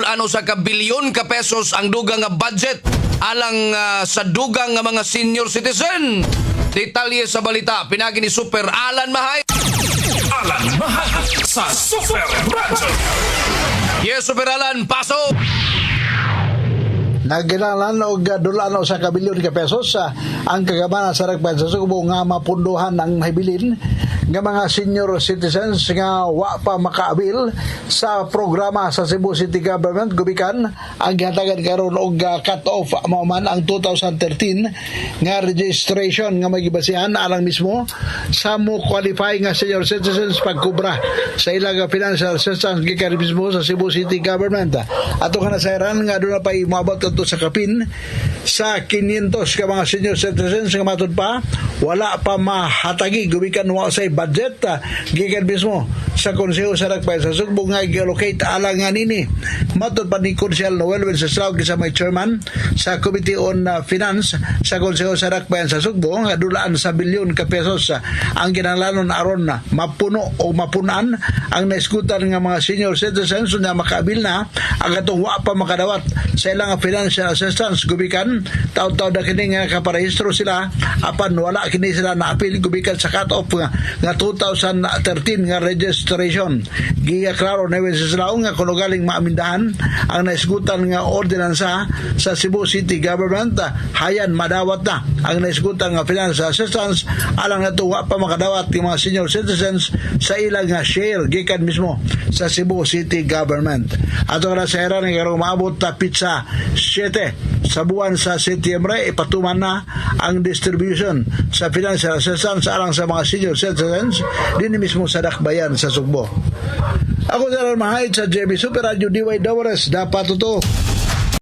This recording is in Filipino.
ano sa ka bilyon ka pesos ang dugang nga budget alang ah, sa dugang nga mga senior citizen. Detalye sa balita pinagi ni Super Alan Mahay. Alan Mahal sa Super Radyo. Yes, Super Alan, pasok! Nagkinalan og dulano sa kabilyon ka pesos sa ang kagabana sa ragpan sa Subo nga mapunduhan ang mahibilin nga mga senior citizens nga wa pa makaabil sa programa sa Cebu City Government. Gubikan ang gihatagan karon og uh, cut-off mao man ang 2013 nga registration nga magibasihan alang mismo sa mo qualify nga senior citizens pagkubra sa ilang financial assistance gikan mismo sa Cebu City Government. Ato ka na sa Iran nga doon na pa imabot ito sa kapin. Sa 500 ka mga senior citizens nga matod pa wala pa mahatagi. Gubikan wa sa budget ah, gikan mismo sa konseho sa Ragpay sa Sugbo nga i-allocate alang nga nini matod pa ni Konsehal Noel Wenceslao sa may chairman sa Committee on ah, Finance sa konseho sa Ragpay sa Sugbo nga dulaan sa bilyon ka pesos ah, ang kinahanglanon aron na mapuno o mapunan ang naiskutan nga mga senior citizens na makaabil na ang katong wa pa makadawat sa ilang financial assistance. Gubikan taw-taw na kini nga kaparehistro sila apan wala kini sila naapil gubikan sa cut-off nga, nga 2013 nga registration. Giya klaro na sila nga kuno galing maamindahan ang naisgutan nga ordinansa sa Cebu City Government. Hayan madawat na ang naisgutan nga financial assistance. Alang nato pa makadawat ng mga senior citizens sa ilang nga share gikan mismo sa Cebu City Government ato na sa era nga karong maabot ta pizza 7 sa buwan sa Setyembre ipatuman na ang distribution sa financial assistance alang sa mga senior citizens din mismo sa Dakbayan sa Sugbo. Ako sa Mahay sa JB Super Radio DY Dawres dapat ito.